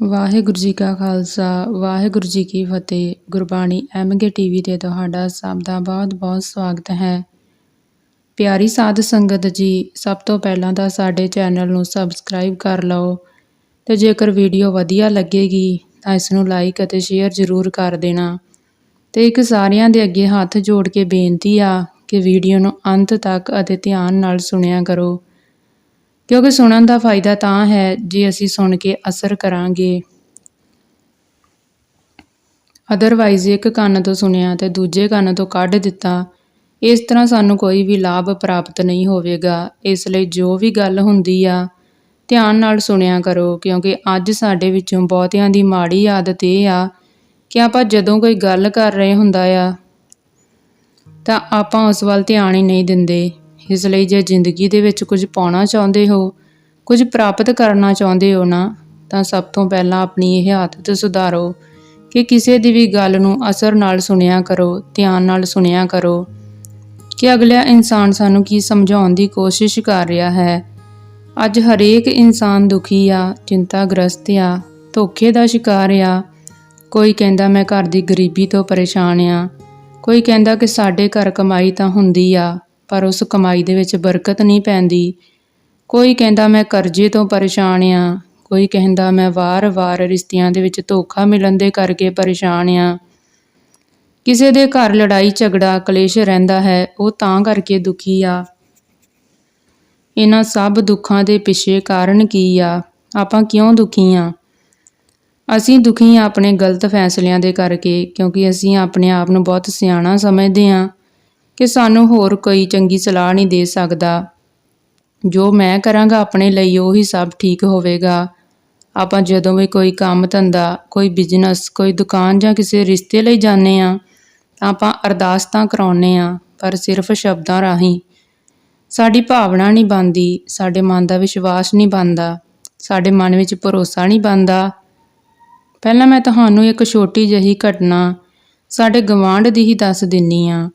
ਵਾਹਿਗੁਰੂ ਜੀ ਕਾ ਖਾਲਸਾ, ਵਾਹਿਗੁਰੂ ਜੀ ਕੀ ਫਤਿਹ। ਗੁਰਬਾਣੀ ਐਮਗੇ ਟੀਵੀ ਤੇ ਤੁਹਾਡਾ ਸਭ ਦਾ ਬਹੁਤ-ਬਹੁਤ ਸਵਾਗਤ ਹੈ। ਪਿਆਰੀ ਸਾਧ ਸੰਗਤ ਜੀ, ਸਭ ਤੋਂ ਪਹਿਲਾਂ ਤਾਂ ਸਾਡੇ ਚੈਨਲ ਨੂੰ ਸਬਸਕ੍ਰਾਈਬ ਕਰ ਲਓ ਤੇ ਜੇਕਰ ਵੀਡੀਓ ਵਧੀਆ ਲੱਗੇਗੀ ਤਾਂ ਇਸ ਨੂੰ ਲਾਈਕ ਅਤੇ ਸ਼ੇਅਰ ਜ਼ਰੂਰ ਕਰ ਦੇਣਾ। ਤੇ ਇੱਕ ਸਾਰਿਆਂ ਦੇ ਅੱਗੇ ਹੱਥ ਜੋੜ ਕੇ ਬੇਨਤੀ ਆ ਕਿ ਵੀਡੀਓ ਨੂੰ ਅੰਤ ਤੱਕ ਅਤੇ ਧਿਆਨ ਨਾਲ ਸੁਣਿਆ ਕਰੋ। ਕਿਉਂਕਿ ਸੁਣਨ ਦਾ ਫਾਇਦਾ ਤਾਂ ਹੈ ਜੇ ਅਸੀਂ ਸੁਣ ਕੇ ਅਸਰ ਕਰਾਂਗੇ। ਅਦਰਵਾਈਜ਼ ਇੱਕ ਕੰਨ ਤੋਂ ਸੁਣਿਆ ਤੇ ਦੂਜੇ ਕੰਨ ਤੋਂ ਕੱਢ ਦਿੱਤਾ, ਇਸ ਤਰ੍ਹਾਂ ਸਾਨੂੰ ਕੋਈ ਵੀ ਲਾਭ ਪ੍ਰਾਪਤ ਨਹੀਂ ਹੋਵੇਗਾ। ਇਸ ਲਈ ਜੋ ਵੀ ਗੱਲ ਹੁੰਦੀ ਆ, ਧਿਆਨ ਨਾਲ ਸੁਣਿਆ ਕਰੋ, ਕਿਉਂਕਿ ਅੱਜ ਸਾਡੇ ਵਿੱਚੋਂ ਬਹੁਤਿਆਂ ਦੀ ਮਾੜੀ ਆਦਤ ਇਹ ਆ ਕਿ ਆਪਾਂ ਜਦੋਂ ਕੋਈ ਗੱਲ ਕਰ ਰਹੇ ਹੁੰਦਾ ਆ, ਤਾਂ ਆਪਾਂ ਉਸ ਵੱਲ ਧਿਆਨ ਹੀ ਨਹੀਂ ਦਿੰਦੇ। ਇਸ ਲਈ ਜੇ ਜ਼ਿੰਦਗੀ ਦੇ ਵਿੱਚ ਕੁਝ ਪਾਉਣਾ ਚਾਹੁੰਦੇ ਹੋ, ਕੁਝ ਪ੍ਰਾਪਤ ਕਰਨਾ ਚਾਹੁੰਦੇ ਹੋ ਨਾ, ਤਾਂ ਸਭ ਤੋਂ ਪਹਿਲਾਂ ਆਪਣੀ ਇਹ ਆਦਤ ਸੁਧਾਰੋ ਕਿ ਕਿਸੇ ਦੀ ਵੀ ਗੱਲ ਨੂੰ ਅਸਰ ਨਾਲ ਸੁਣਿਆ ਕਰੋ, ਧਿਆਨ ਨਾਲ ਸੁਣਿਆ ਕਰੋ। ਕਿ ਅਗਲਾ ਇਨਸਾਨ ਸਾਨੂੰ ਕੀ ਸਮਝਾਉਣ ਦੀ ਕੋਸ਼ਿਸ਼ ਕਰ ਰਿਹਾ ਹੈ। ਅੱਜ ਹਰੇਕ ਇਨਸਾਨ ਦੁਖੀ ਆ, ਚਿੰਤਾਗ੍ਰਸਤ ਆ, ਧੋਖੇ ਦਾ ਸ਼ਿਕਾਰ ਆ। ਕੋਈ ਕਹਿੰਦਾ ਮੈਂ ਘਰ ਦੀ ਗਰੀਬੀ ਤੋਂ ਪਰੇਸ਼ਾਨ ਆ, ਕੋਈ ਕਹਿੰਦਾ ਕਿ ਸਾਡੇ ਘਰ ਕਮਾਈ ਤਾਂ ਹੁੰਦੀ ਆ। ਪਰ ਉਸ ਕਮਾਈ ਦੇ ਵਿੱਚ ਬਰਕਤ ਨਹੀਂ ਪੈਂਦੀ। ਕੋਈ ਕਹਿੰਦਾ, ਮੈਂ ਕਰਜ਼ੇ ਤੋਂ ਪਰੇਸ਼ਾਨ ਆ। ਕੋਈ ਕਹਿੰਦਾ, ਮੈਂ ਵਾਰ-ਵਾਰ ਰਿਸ਼ਤਿਆਂ ਦੇ ਵਿੱਚ ਧੋਖਾ ਮਿਲਣ ਦੇ ਕਰਕੇ ਪਰੇਸ਼ਾਨ ਆ। ਕਿਸੇ ਦੇ ਘਰ ਲੜਾਈ, ਝਗੜਾ, ਕਲੇਸ਼ ਰਹਿੰਦਾ ਹੈ, ਉਹ ਤਾਂ ਕਰਕੇ ਦੁਖੀ ਆ। ਇਹਨਾਂ ਸਭ ਦੁੱਖਾਂ ਦੇ ਪਿੱਛੇ ਕਾਰਨ ਕੀ ਆ? ਆਪਾਂ ਕਿਉਂ ਦੁਖੀ ਆ? ਅਸੀਂ ਦੁਖੀ ਆ ਆਪਣੇ ਗਲਤ ਫੈਸਲਿਆਂ ਦੇ ਕਰਕੇ, ਕਿਉਂਕਿ ਅਸੀਂ ਆਪਣੇ ਆਪ ਨੂੰ ਬਹੁਤ ਸਿਆਣਾ ਸਮਝਦੇ ਆ। ਕਿ ਸਾਨੂੰ ਹੋਰ ਕੋਈ ਚੰਗੀ ਸਲਾਹ ਨਹੀਂ ਦੇ ਸਕਦਾ। ਜੋ ਮੈਂ ਕਰਾਂਗਾ ਆਪਣੇ ਲਈ ਉਹੀ ਸਭ ਠੀਕ ਹੋਵੇਗਾ। ਆਪਾਂ ਜਦੋਂ ਵੀ ਕੋਈ ਕੰਮ, ਧੰਦਾ, ਕੋਈ ਬਿਜ਼ਨਸ ਕੋਈ ਦੁਕਾਨ ਜਾਂ ਕਿਸੇ ਰਿਸ਼ਤੇ ਲਈ ਜਾਂਦੇ ਆ ਤਾਂ ਆਪਾਂ ਅਰਦਾਸ ਤਾਂ ਕਰਾਉਨੇ ਆ ਪਰ ਸਿਰਫ ਸ਼ਬਦਾਂ ਰਾਹੀਂ। ਸਾਡੀ ਭਾਵਨਾ ਨਹੀਂ ਬਣਦੀ, ਸਾਡੇ ਮਨ ਦਾ ਵਿਸ਼ਵਾਸ ਨਹੀਂ ਬਣਦਾ, ਸਾਡੇ ਮਨ ਵਿੱਚ ਭਰੋਸਾ ਨਹੀਂ ਬਣਦਾ। ਪਹਿਲਾਂ ਮੈਂ ਤੁਹਾਨੂੰ ਇੱਕ ਛੋਟੀ ਜਿਹੀ ਘਟਨਾ ਸਾਡੇ ਗਵਾਂਢ ਦੀ ਹੀ ਦੱਸ ਦਿੰਨੀ ਆ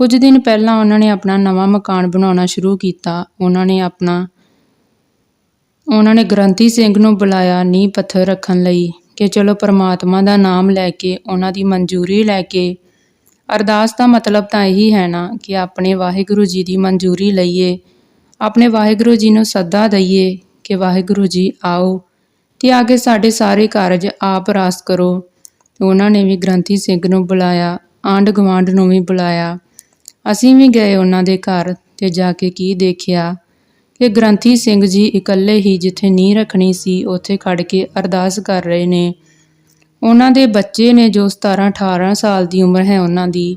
ਕੁਝ ਦਿਨ ਪਹਿਲਾਂ ਉਹਨਾਂ ਨੇ ਆਪਣਾ ਨਵਾਂ ਮਕਾਨ ਬਣਾਉਣਾ ਸ਼ੁਰੂ ਕੀਤਾ। ਉਹਨਾਂ ਨੇ ਆਪਣਾ, ਉਹਨਾਂ ਨੇ ਗ੍ਰੰਥੀ ਸਿੰਘ ਨੂੰ ਬੁਲਾਇਆ ਨੀਂਹ ਪੱਥਰ ਰੱਖਣ ਲਈ ਕਿ ਚਲੋ ਪ੍ਰਮਾਤਮਾ ਦਾ ਨਾਮ ਲੈ ਕੇ, ਉਹਨਾਂ ਦੀ ਮਨਜ਼ੂਰੀ ਲੈ ਕੇ। ਅਰਦਾਸ ਦਾ ਮਤਲਬ ਤਾਂ ਇਹੀ ਹੈ ਨਾ ਕਿ ਆਪਣੇ ਵਾਹਿਗੁਰੂ ਜੀ ਦੀ ਮਨਜ਼ੂਰੀ ਲਈਏ, ਆਪਣੇ ਵਾਹਿਗੁਰੂ ਜੀ ਨੂੰ ਸੱਦਾ ਦਈਏ ਕਿ ਵਾਹਿਗੁਰੂ ਜੀ ਆਓ ਤੇ ਆ ਕੇ ਸਾਡੇ ਸਾਰੇ ਕਾਰਜ ਆਪ ਰਾਸ ਕਰੋ। ਉਹਨਾਂ ਨੇ ਵੀ ਗ੍ਰੰਥੀ ਸਿੰਘ ਨੂੰ ਬੁਲਾਇਆ ਆਂਡ ਗਵਾਂਡ ਨੂੰ ਵੀ ਬੁਲਾਇਆ। ਅਸੀਂ ਵੀ ਗਏ ਉਹਨਾਂ ਦੇ ਘਰ ਤੇ ਜਾ ਕੇ ਕੀ ਦੇਖਿਆ? ਕਿ ਗ੍ਰੰਥੀ ਸਿੰਘ ਜੀ ਇਕੱਲੇ ਹੀ ਜਿੱਥੇ ਨੀਂਹ ਰੱਖਣੀ ਸੀ, ਉੱਥੇ ਖੜ ਕੇ ਅਰਦਾਸ ਕਰ ਰਹੇ ਨੇ। ਉਹਨਾਂ ਦੇ ਬੱਚੇ ਨੇ ਜੋ 17 18 ਸਾਲ ਦੀ ਉਮਰ ਹੈ ਉਹਨਾਂ ਦੀ,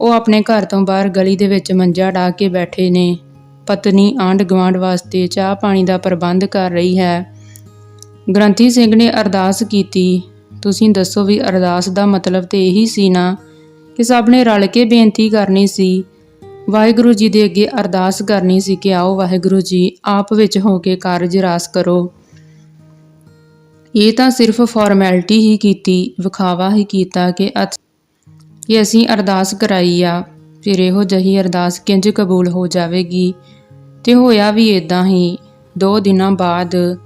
ਉਹ ਆਪਣੇ ਘਰ ਤੋਂ ਬਾਹਰ ਗਲੀ ਦੇ ਵਿੱਚ ਮੰਜਾ ਢਾ ਕੇ ਬੈਠੇ ਨੇ। ਪਤਨੀ ਆਂਢ ਗੁਆਂਢ ਵਾਸਤੇ ਚਾਹ ਪਾਣੀ ਦਾ ਪ੍ਰਬੰਧ ਕਰ ਰਹੀ ਹੈ। ਗ੍ਰੰਥੀ ਸਿੰਘ ਨੇ ਅਰਦਾਸ ਕੀਤੀ, ਤੁਸੀਂ ਦੱਸੋ ਵੀ ਅਰਦਾਸ ਦਾ ਮਤਲਬ ਤੇ ਇਹੀ ਸੀ ਨਾ? ਕਿ ਸਭ ਨੇ ਰਲ ਕੇ ਬੇਨਤੀ ਕਰਨੀ ਸੀ। ਵਾਹਿਗੁਰੂ ਜੀ ਦੇ ਅੱਗੇ ਅਰਦਾਸ ਕਰਨੀ ਸੀ ਕਿ ਆਓ ਵਾਹਿਗੁਰੂ ਜੀ, ਆਪ ਵਿੱਚ ਹੋ ਕੇ ਕਾਰਜ ਰਾਸ ਕਰੋ। ਇਹ ਤਾਂ ਸਿਰਫ ਫਾਰਮੈਲਿਟੀ ਹੀ ਕੀਤੀ, ਵਿਖਾਵਾ ਹੀ ਕੀਤਾ ਕਿ ਕਿ ਅਸੀਂ ਅਰਦਾਸ ਕਰਾਈ ਆ, ਫਿਰ ਇਹੋ ਜਹੀ ਅਰਦਾਸ ਕਿੰਜ ਕਬੂਲ ਹੋ ਜਾਵੇਗੀ? ਤੇ ਹੋਇਆ ਵੀ ਇਦਾਂ ਹੀ, ਦੋ ਦਿਨਾਂ ਬਾਅਦ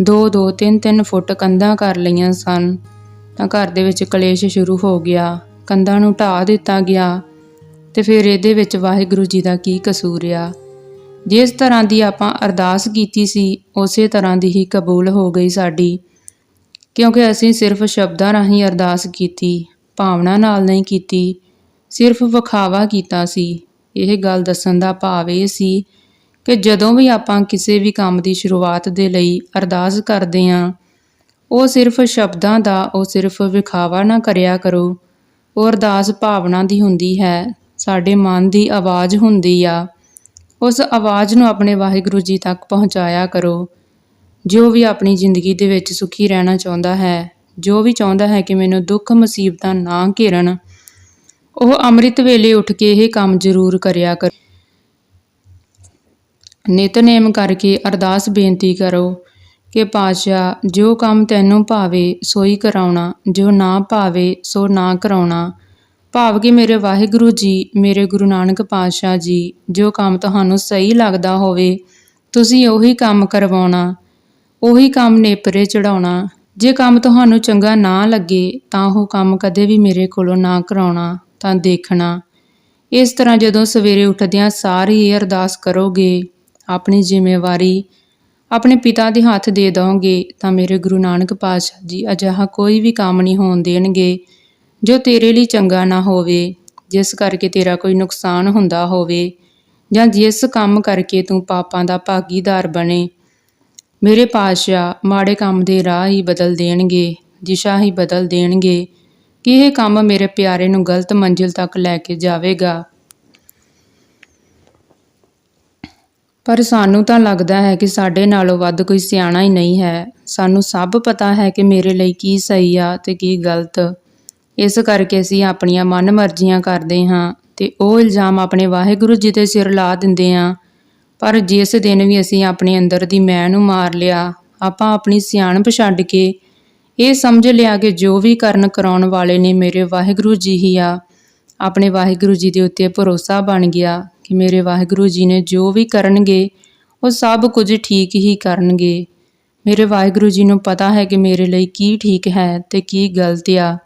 ਦੋ ਦੋ ਤਿੰਨ ਤਿੰਨ ਫੁੱਟ ਕੰਧਾਂ ਕਰ ਲਈਆਂ ਸਨ, ਤਾਂ ਘਰ ਦੇ ਵਿੱਚ ਕਲੇਸ਼ ਸ਼ੁਰੂ ਹੋ ਗਿਆ। ਕੰਧਾਂ ਨੂੰ ਢਾ ਦਿੱਤਾ ਗਿਆ ਤੇ ਫਿਰ ਇਹਦੇ ਵਿੱਚ ਵਾਹਿਗੁਰੂ ਜੀ ਦਾ ਕੀ ਕਸੂਰ ਆ? ਜਿਸ ਤਰ੍ਹਾਂ ਦੀ ਆਪਾਂ ਅਰਦਾਸ ਕੀਤੀ ਸੀ, ਉਸੇ ਤਰ੍ਹਾਂ ਦੀ ਹੀ ਕਬੂਲ ਹੋ ਗਈ ਸਾਡੀ। ਕਿਉਂਕਿ ਅਸੀਂ ਸਿਰਫ ਸ਼ਬਦਾਂ ਰਾਹੀਂ ਅਰਦਾਸ ਕੀਤੀ, ਭਾਵਨਾ ਨਾਲ ਨਹੀਂ ਕੀਤੀ, ਸਿਰਫ ਵਿਖਾਵਾ ਕੀਤਾ ਸੀ। ਇਹ ਗੱਲ ਦੱਸਣ ਦਾ ਭਾਵ ਇਹ ਸੀ ਕਿ ਜਦੋਂ ਵੀ ਆਪਾਂ ਕਿਸੇ ਵੀ ਕੰਮ ਦੀ ਸ਼ੁਰੂਆਤ ਦੇ ਲਈ ਅਰਦਾਸ ਕਰਦੇ ਹਾਂ, ਉਹ ਸਿਰਫ ਸ਼ਬਦਾਂ ਦਾ, ਉਹ ਸਿਰਫ ਵਿਖਾਵਾ ਨਾ ਕਰਿਆ ਕਰੋ। ਉਹ ਅਰਦਾਸ ਭਾਵਨਾ ਦੀ ਹੁੰਦੀ ਹੈ, ਸਾਡੇ ਮਨ ਦੀ ਆਵਾਜ਼ ਹੁੰਦੀ ਆ। ਉਸ ਆਵਾਜ਼ ਨੂੰ ਆਪਣੇ ਵਾਹਿਗੁਰੂ ਜੀ ਤੱਕ ਪਹੁੰਚਾਇਆ ਕਰੋ। ਜੋ ਵੀ ਆਪਣੀ ਜ਼ਿੰਦਗੀ ਦੇ ਵਿੱਚ ਸੁਖੀ ਰਹਿਣਾ ਚਾਹੁੰਦਾ ਹੈ, ਜੋ ਵੀ ਚਾਹੁੰਦਾ ਹੈ ਕਿ ਮੈਨੂੰ ਦੁੱਖ ਮੁਸੀਬਤਾਂ ਨਾ ਘੇਰਨ, ਉਹ ਅੰਮ੍ਰਿਤ ਵੇਲੇ ਉੱਠ ਕੇ ਇਹ ਕੰਮ ਜ਼ਰੂਰ ਕਰਿਆ ਕਰੋ। ਨਿਤਨੇਮ ਕਰਕੇ ਅਰਦਾਸ ਬੇਨਤੀ ਕਰੋ ਕਿ ਪਾਤਸ਼ਾਹ, ਜੋ ਕੰਮ ਤੈਨੂੰ ਭਾਵੇ, ਸੋਈ ਕਰਾਉਣਾ, ਜੋ ਨਾ ਭਾਵੇ, ਸੋ ਨਾ ਕਰਾਉਣਾ। ਭਾਵ ਕਿ ਮੇਰੇ ਵਾਹਿਗੁਰੂ ਜੀ, ਮੇਰੇ ਗੁਰੂ ਨਾਨਕ ਪਾਤਸ਼ਾਹ ਜੀ, ਜੋ ਕੰਮ ਤੁਹਾਨੂੰ ਸਹੀ ਲੱਗਦਾ ਹੋਵੇ, ਤੁਸੀਂ ਉਹੀ ਕੰਮ ਕਰਵਾਉਣਾ, ਉਹੀ ਕੰਮ ਨੇਪਰੇ ਚੜਾਉਣਾ ਜੇ ਕੰਮ ਤੁਹਾਨੂੰ ਚੰਗਾ ਨਾ ਲੱਗੇ, ਤਾਂ ਉਹ ਕੰਮ ਕਦੇ ਵੀ ਮੇਰੇ ਕੋਲੋਂ ਨਾ ਕਰਾਉਣਾ, ਤਾਂ ਦੇਖਣਾ। ਇਸ ਤਰ੍ਹਾਂ ਜਦੋਂ ਸਵੇਰੇ ਉੱਠਦਿਆਂ ਸਾਰ ਹੀ ਅਰਦਾਸ ਕਰੋਗੇ, ਆਪਣੀ ਜ਼ਿੰਮੇਵਾਰੀ ਆਪਣੇ ਪਿਤਾ ਦੇ ਹੱਥ ਦੇ ਦੋਗੇ ਤਾਂ ਮੇਰੇ ਗੁਰੂ ਨਾਨਕ ਪਾਤਸ਼ਾਹ ਜੀ ਅਜਿਹਾ ਕੋਈ ਵੀ ਕੰਮ ਨਹੀਂ ਹੋਣ ਦੇਣਗੇ, ਜੋ ਤੇਰੇ ਲਈ ਚੰਗਾ ਨਾ ਹੋਵੇ, ਜਿਸ ਕਰਕੇ ਤੇਰਾ ਕੋਈ ਨੁਕਸਾਨ ਹੁੰਦਾ ਹੋਵੇ, ਜਾਂ ਜਿਸ ਕੰਮ ਕਰਕੇ ਤੂੰ ਪਾਪਾਂ ਦਾ ਭਾਗੀਦਾਰ ਬਣੇ। ਮੇਰੇ ਪਾਤਸ਼ਾਹ ਮਾੜੇ ਕੰਮ ਦੇ ਰਾਹ ਹੀ ਬਦਲ ਦੇਣਗੇ, ਦਿਸ਼ਾ ਹੀ ਬਦਲ ਦੇਣਗੇ, ਕਿ ਇਹ ਕੰਮ ਮੇਰੇ ਪਿਆਰੇ ਨੂੰ ਗਲਤ ਮੰਜ਼ਿਲ ਤੱਕ ਲੈ ਕੇ ਜਾਵੇਗਾ। ਪਰ ਸਾਨੂੰ ਤਾਂ ਲੱਗਦਾ ਹੈ ਕਿ ਸਾਡੇ ਨਾਲੋਂ ਵੱਧ ਕੋਈ ਸਿਆਣਾ ਹੀ ਨਹੀਂ ਹੈ। ਸਾਨੂੰ ਸਭ ਪਤਾ ਹੈ ਕਿ ਮੇਰੇ ਲਈ ਕੀ ਸਹੀ ਆ ਤੇ ਕੀ ਗਲਤ। ਇਸ ਕਰਕੇ ਅਸੀਂ ਆਪਣੀਆਂ ਮਨਮਰਜ਼ੀਆਂ ਕਰਦੇ ਹਾਂ ਤੇ ਉਹ ਇਲਜ਼ਾਮ ਆਪਣੇ ਵਾਹਿਗੁਰੂ ਜੀ ਦੇ ਸਿਰ ਲਾ ਦਿੰਦੇ ਹਾਂ। ਪਰ ਜਿਸ ਦਿਨ ਵੀ ਅਸੀਂ ਆਪਣੇ ਅੰਦਰ ਦੀ ਮੈਂ ਨੂੰ ਮਾਰ ਲਿਆ, ਆਪਾਂ ਆਪਣੀ ਸਿਆਣਪ ਛੱਡ ਕੇ ਇਹ ਸਮਝ ਲਿਆ ਕਿ ਜੋ ਵੀ ਕਰਨ ਕਰਾਉਣ ਵਾਲੇ ਨੇ ਮੇਰੇ ਵਾਹਿਗੁਰੂ ਜੀ ਹੀ ਆ, ਆਪਣੇ ਵਾਹਿਗੁਰੂ ਜੀ ਦੇ ਉੱਤੇ ਭਰੋਸਾ ਬਣ ਗਿਆ। ਕਿ ਮੇਰੇ ਵਾਹਿਗੁਰੂ ਜੀ ਨੇ ਜੋ ਵੀ ਕਰਨਗੇ, ਉਹ ਸਭ ਕੁਝ ਠੀਕ ਹੀ ਕਰਨਗੇ। ਮੇਰੇ ਵਾਹਿਗੁਰੂ ਜੀ ਨੂੰ ਪਤਾ ਹੈ ਕਿ ਮੇਰੇ ਲਈ ਕੀ ਠੀਕ ਹੈ ਤੇ ਕੀ ਗਲਤ ਆ।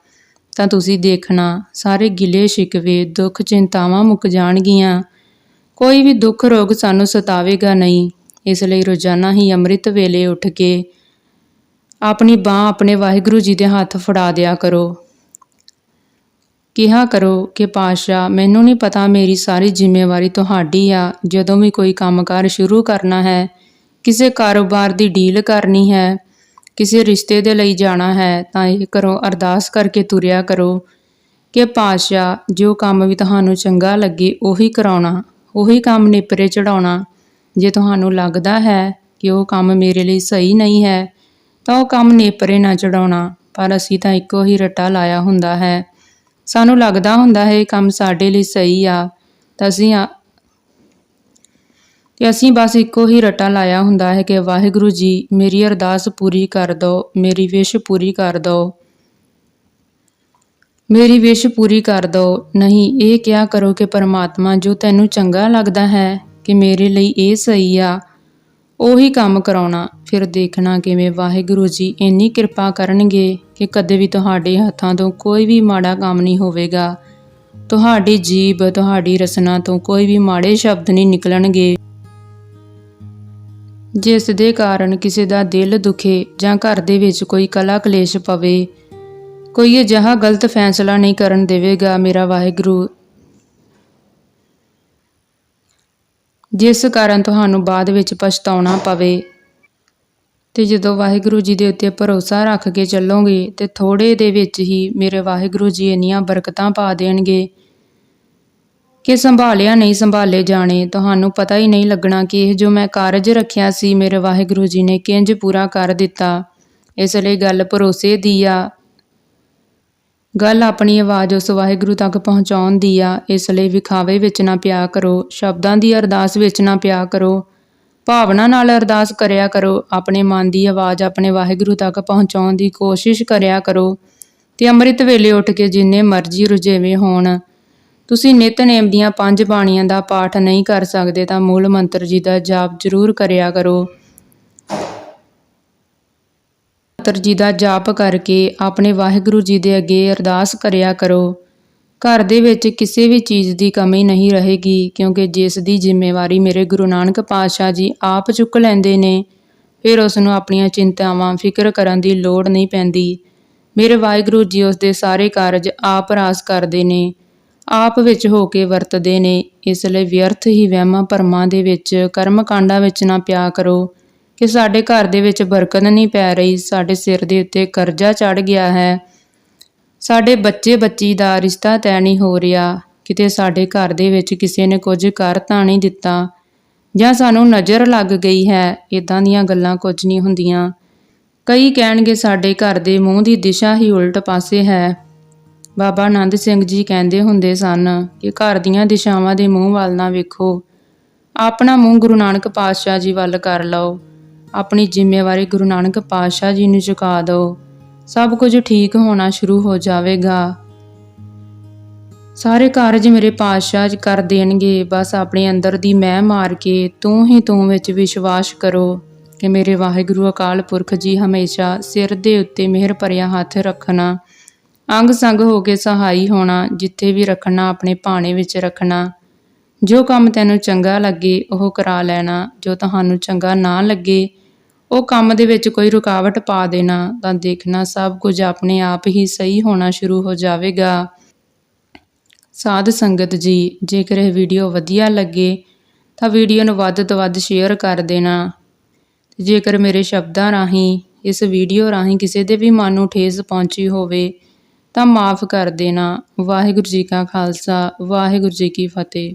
ਤਾਂ ਤੁਸੀਂ ਦੇਖਣਾ, ਸਾਰੇ ਗਿਲੇ, ਸ਼ਿਕਵੇ, ਦੁੱਖ, ਚਿੰਤਾਵਾਂ ਮੁੱਕ ਜਾਣਗੀਆਂ। ਕੋਈ ਵੀ ਦੁੱਖ ਰੋਗ ਸਾਨੂੰ ਸਤਾਵੇਗਾ ਨਹੀਂ। ਇਸ ਲਈ ਰੋਜ਼ਾਨਾ ਹੀ ਅੰਮ੍ਰਿਤ ਵੇਲੇ ਉੱਠ ਕੇ ਆਪਣੀ ਬਾਹ ਆਪਣੇ ਵਾਹਿਗੁਰੂ ਜੀ ਦੇ ਹੱਥ ਫੜਾ ਦਿਆ ਕਰੋ। ਕਿਹਾ ਕਰੋ ਕਿ ਪਾਸ਼ਾ ਮੈਨੂੰ ਨਹੀਂ ਪਤਾ ਮੇਰੀ ਸਾਰੀ ਜ਼ਿੰਮੇਵਾਰੀ ਤੁਹਾਡੀ ਆ। ਜਦੋਂ ਵੀ ਕੋਈ ਕੰਮਕਾਰ ਸ਼ੁਰੂ ਕਰਨਾ ਹੈ, ਕਿਸੇ ਕਾਰੋਬਾਰ ਦੀ ਡੀਲ ਕਰਨੀ ਹੈ, ਕਿਸੇ ਰਿਸ਼ਤੇ ਦੇ ਲਈ ਜਾਣਾ ਹੈ, ਤਾਂ ਇਹ ਕਰੋ ਅਰਦਾਸ ਕਰਕੇ ਤੁਰਿਆ ਕਰੋ ਕਿ ਪਾਸ਼ਾ ਜੋ ਕੰਮ ਵੀ ਤੁਹਾਨੂੰ ਚੰਗਾ ਲੱਗੇ, ਉਹੀ ਕਰਾਉਣਾ, ਉਹੀ ਕੰਮ ਨਿਪਰੇ ਚੜਾਉਣਾ। ਜੇ ਤੁਹਾਨੂੰ ਲੱਗਦਾ ਹੈ ਕਿ ਉਹ ਕੰਮ ਮੇਰੇ ਲਈ ਸਹੀ ਨਹੀਂ ਹੈ, ਤਾਂ ਉਹ ਕੰਮ ਨੇਪਰੇ ਨਾ ਚੜਾਉਣਾ, ਪਰ ਅਸੀਂ ਤਾਂ ਇੱਕੋ ਹੀ ਰੱਟਾ ਲਾਇਆ ਹੁੰਦਾ ਹੈ। ਸਾਨੂੰ ਲੱਗਦਾ ਹੁੰਦਾ ਹੈ ਇਹ ਕੰਮ ਸਾਡੇ ਲਈ ਸਹੀ ਆ, ਤਾਂ ਅਸੀਂ ਆ ਤੇ ਅਸੀਂ ਬਸ ਇੱਕੋ ਹੀ ਰਟਾ ਲਾਇਆ ਹੁੰਦਾ ਹੈ ਕਿ ਵਾਹਿਗੁਰੂ ਜੀ, ਮੇਰੀ ਅਰਦਾਸ ਪੂਰੀ ਕਰ ਦਿਓ ਮੇਰੀ ਵਿਸ਼ ਪੂਰੀ ਕਰ ਦਿਓ ਮੇਰੀ ਵਿਸ਼ ਪੂਰੀ ਕਰ ਦਿਓ ਨਹੀਂ, ਇਹ ਕਿਹਾ ਕਰੋ ਕਿ ਪਰਮਾਤਮਾ ਜੋ ਤੈਨੂੰ ਚੰਗਾ ਲੱਗਦਾ ਹੈ ਕਿ ਮੇਰੇ ਲਈ ਇਹ ਸਹੀ ਆ ਉਹੀ ਕੰਮ ਕਰਾਉਣਾ, ਫਿਰ ਦੇਖਣਾ ਕਿਵੇਂ ਵਾਹਿਗੁਰੂ ਜੀ ਇੰਨੀ ਕਿਰਪਾ ਕਰਨਗੇ ਕਿ ਕਦੇ ਵੀ ਤੁਹਾਡੇ ਹੱਥਾਂ ਤੋਂ ਕੋਈ ਵੀ ਮਾੜਾ ਕੰਮ ਨਹੀਂ ਹੋਵੇਗਾ। ਤੁਹਾਡੀ ਜੀਬ ਤੁਹਾਡੀ ਰਸਨਾ ਤੋਂ ਕੋਈ ਵੀ ਮਾੜੇ ਸ਼ਬਦ ਨਹੀਂ ਨਿਕਲਣਗੇ। ਜਿਸ ਦੇ ਕਾਰਨ ਕਿਸੇ ਦਾ ਦਿਲ ਦੁਖੇ ਜਾਂ ਘਰ ਦੇ ਵਿੱਚ ਕੋਈ ਕਲਾ ਕਲੇਸ਼ ਪਵੇ, ਕੋਈ ਅਜਿਹਾ ਗਲਤ ਫੈਸਲਾ ਨਹੀਂ ਕਰਨ ਦੇਵੇਗਾ, ਮੇਰਾ ਵਾਹਿਗੁਰੂ। ਜਿਸ ਕਾਰਨ ਤੁਹਾਨੂੰ ਬਾਅਦ ਵਿੱਚ ਪਛਤਾਉਣਾ ਪਵੇ। ਤੇ ਜਦੋਂ ਵਾਹਿਗੁਰੂ ਜੀ ਦੇ ਉੱਤੇ ਭਰੋਸਾ ਰੱਖ ਕੇ ਚੱਲੋਗੇ, ਤੇ ਥੋੜੇ ਦੇ ਵਿੱਚ ਹੀ ਮੇਰੇ ਵਾਹਿਗੁਰੂ ਜੀ ਇੰਨੀਆਂ ਬਰਕਤਾਂ ਪਾ ਦੇਣਗੇ ਕਿ ਸੰਭਾਲਿਆ ਨਹੀਂ ਸੰਭਾਲੇ ਜਾਣੇ। ਤੁਹਾਨੂੰ ਪਤਾ ਹੀ ਨਹੀਂ ਲੱਗਣਾ ਕਿ ਇਹ ਜੋ ਮੈਂ ਕਾਰਜ ਰੱਖਿਆ ਸੀ, ਮੇਰੇ ਵਾਹਿਗੁਰੂ ਜੀ ਨੇ ਕਿੰਜ ਪੂਰਾ ਕਰ ਦਿੱਤਾ। ਇਸ ਲਈ ਗੱਲ ਭਰੋਸੇ ਦੀ ਆ। ਗੱਲ ਆਪਣੀ ਆਵਾਜ਼ ਉਸ ਵਾਹਿਗੁਰੂ ਤੱਕ ਪਹੁੰਚਾਉਣ ਦੀ ਆ, ਇਸ ਲਈ ਵਿਖਾਵੇ ਵਿੱਚ ਨਾ ਪਿਆ ਕਰੋ, ਸ਼ਬਦਾਂ ਦੀ ਅਰਦਾਸ ਵਿੱਚ ਨਾ ਪਿਆ ਕਰੋ। ਭਾਵਨਾ ਨਾਲ ਅਰਦਾਸ ਕਰਿਆ ਕਰੋ, ਆਪਣੇ ਮਨ ਦੀ ਆਵਾਜ਼ ਆਪਣੇ ਵਾਹਿਗੁਰੂ ਤੱਕ ਪਹੁੰਚਾਉਣ ਦੀ ਕੋਸ਼ਿਸ਼ ਕਰਿਆ ਕਰੋ। ਤੇ ਅੰਮ੍ਰਿਤ ਵੇਲੇ ਉੱਠ ਕੇ ਜਿੰਨੇ ਮਰਜ਼ੀ ਰੁਝੇਵੇਂ ਹੋਣ। ਤੁਸੀਂ ਨਿਤਨੇਮ ਦੀਆਂ ਪੰਜ ਬਾਣੀਆਂ ਦਾ ਪਾਠ ਨਹੀਂ ਕਰ ਸਕਦੇ ਤਾਂ ਮੂਲ ਮੰਤਰ ਜੀ ਦਾ ਜਾਪ ਜ਼ਰੂਰ ਕਰਿਆ ਕਰੋ। ਮੰਤਰ ਜੀ ਦਾ ਜਾਪ ਕਰਕੇ ਆਪਣੇ ਵਾਹਿਗੁਰੂ ਜੀ ਦੇ ਅੱਗੇ ਅਰਦਾਸ ਕਰਿਆ ਕਰੋ। ਘਰ ਦੇ ਵਿੱਚ ਕਿਸੇ ਵੀ ਚੀਜ਼ ਦੀ ਕਮੀ ਨਹੀਂ ਰਹੇਗੀ, ਕਿਉਂਕਿ ਜਿਸ ਦੀ ਜ਼ਿੰਮੇਵਾਰੀ ਮੇਰੇ ਗੁਰੂ ਨਾਨਕ ਪਾਤਸ਼ਾਹ ਜੀ ਆਪ ਚੁੱਕ ਲੈਂਦੇ ਨੇ, ਫਿਰ ਉਸ ਨੂੰ ਆਪਣੀਆਂ ਚਿੰਤਾਵਾਂ, ਫਿਕਰ ਕਰਨ ਦੀ ਲੋੜ ਨਹੀਂ ਪੈਂਦੀ। ਮੇਰੇ ਵਾਹਿਗੁਰੂ ਜੀ ਉਸ ਦੇ ਸਾਰੇ ਕਾਰਜ ਆਪ ਰਾਸ ਕਰਦੇ ਨੇ, ਆਪ ਵਿੱਚ ਹੋ ਕੇ ਵਰਤਦੇ ਨੇ, ਇਸ ਲਈ ਵਿਅਰਥ ਹੀ ਵਹਿਮਾਂ ਭਰਮਾਂ ਦੇ ਵਿੱਚ ਕਰਮ ਕਾਂਡਾਂ ਵਿੱਚ ਨਾ ਪਿਆ ਕਰੋ। ਕਿ ਸਾਡੇ ਘਰ ਦੇ ਵਿੱਚ ਬਰਕਤ ਨਹੀਂ ਪੈ ਰਹੀ, ਸਾਡੇ ਸਿਰ ਦੇ ਉੱਤੇ ਕਰਜ਼ਾ ਚੜ ਗਿਆ ਹੈ। ਸਾਡੇ ਬੱਚੇ ਬੱਚੀ ਦਾ ਰਿਸ਼ਤਾ ਤੈਅ ਨਹੀਂ ਹੋ ਰਿਹਾ। ਕਿਤੇ ਸਾਡੇ ਘਰ ਦੇ ਵਿੱਚ ਕਿਸੇ ਨੇ ਕੁਝ ਕਰ ਤਾਂ ਨਹੀਂ ਦਿੱਤਾ। ਜਾਂ ਸਾਨੂੰ ਨਜ਼ਰ ਲੱਗ ਗਈ ਹੈ ਇਦਾਂ ਦੀਆਂ ਗੱਲਾਂ ਕੁਝ ਨਹੀਂ ਹੁੰਦੀਆਂ। ਕਈ ਕਹਿਣਗੇ ਸਾਡੇ ਘਰ ਦੇ ਮੂੰਹ ਦੀ ਦਿਸ਼ਾ ਹੀ ਉਲਟ ਪਾਸੇ ਹੈ। ਬਾਬਾ ਆਨੰਦ ਸਿੰਘ ਜੀ ਕਹਿੰਦੇ ਹੁੰਦੇ ਸਨ ਕਿ ਘਰ ਦੀਆਂ ਦਿਸ਼ਾਵਾਂ ਦੇ ਮੂੰਹ ਵੱਲ ਨਾ ਵੇਖੋ। ਆਪਣਾ ਮੂੰਹ ਗੁਰੂ ਨਾਨਕ ਪਾਤਸ਼ਾਹ ਜੀ ਵੱਲ ਕਰ ਲਓ। ਆਪਣੀ ਜ਼ਿੰਮੇਵਾਰੀ ਗੁਰੂ ਨਾਨਕ ਪਾਤਸ਼ਾਹ ਜੀ ਨੂੰ ਚੁਕਾ ਦਿਓ। ਸਭ ਕੁਝ ਠੀਕ ਹੋਣਾ ਸ਼ੁਰੂ ਹੋ ਜਾਵੇਗਾ। ਸਾਰੇ ਕਾਰਜ ਮੇਰੇ ਪਾਤਸ਼ਾਹ ਜੀ ਕਰ ਦੇਣਗੇ। ਬਸ ਆਪਣੇ ਅੰਦਰ ਦੀ ਮੈਂ ਮਾਰ ਕੇ ਤੂੰ ਹੀ ਤੂੰ ਵਿੱਚ ਵਿਸ਼ਵਾਸ ਕਰੋ ਕਿ ਮੇਰੇ ਵਾਹਿਗੁਰੂ ਅਕਾਲ ਪੁਰਖ ਜੀ ਹਮੇਸ਼ਾ ਸਿਰ ਦੇ ਉੱਤੇ ਮਿਹਰ ਭਰਿਆ ਹੱਥ ਰੱਖਣਾ, ਅੰਗ ਸੰਗ ਹੋ ਕੇ ਸਹਾਈ ਹੋਣਾ, ਜਿੱਥੇ ਵੀ ਰੱਖਣਾ, ਆਪਣੇ ਭਾਣੇ ਵਿੱਚ ਰੱਖਣਾ। ਜੋ ਕੰਮ ਤੈਨੂੰ ਚੰਗਾ ਲੱਗੇ, ਉਹ ਕਰਾ ਲੈਣਾ। ਜੋ ਤੁਹਾਨੂੰ ਚੰਗਾ ਨਾ ਲੱਗੇ, ਉਹ ਕੰਮ ਦੇ ਵਿੱਚ ਕੋਈ ਰੁਕਾਵਟ ਪਾ ਦੇਣਾ। ਤਾਂ ਦੇਖਣਾ, ਸਭ ਕੁਝ ਆਪਣੇ ਆਪ ਹੀ ਸਹੀ ਹੋਣਾ ਸ਼ੁਰੂ ਹੋ ਜਾਵੇਗਾ। ਸਾਧ ਸੰਗਤ ਜੀ, ਜੇਕਰ ਇਹ ਵੀਡੀਓ ਵਧੀਆ ਲੱਗੇ, ਤਾਂ ਵੀਡੀਓ ਨੂੰ ਵੱਧ ਤੋਂ ਵੱਧ ਸ਼ੇਅਰ ਕਰ ਦੇਣਾ। ਜੇਕਰ ਮੇਰੇ ਸ਼ਬਦਾਂ ਰਾਹੀਂ, ਇਸ ਵੀਡੀਓ ਰਾਹੀਂ ਕਿਸੇ ਦੇ ਵੀ ਮਨ ਨੂੰ ਠੇਸ ਪਹੁੰਚੀ ਹੋਵੇ, ਤਾਂ ਮਾਫ ਕਰ ਦੇਣਾ। ਵਾਹਿਗੁਰੂ ਜੀ ਕਾ ਖਾਲਸਾ, ਵਾਹਿਗੁਰੂ ਜੀ ਕੀ ਫਤਿਹ।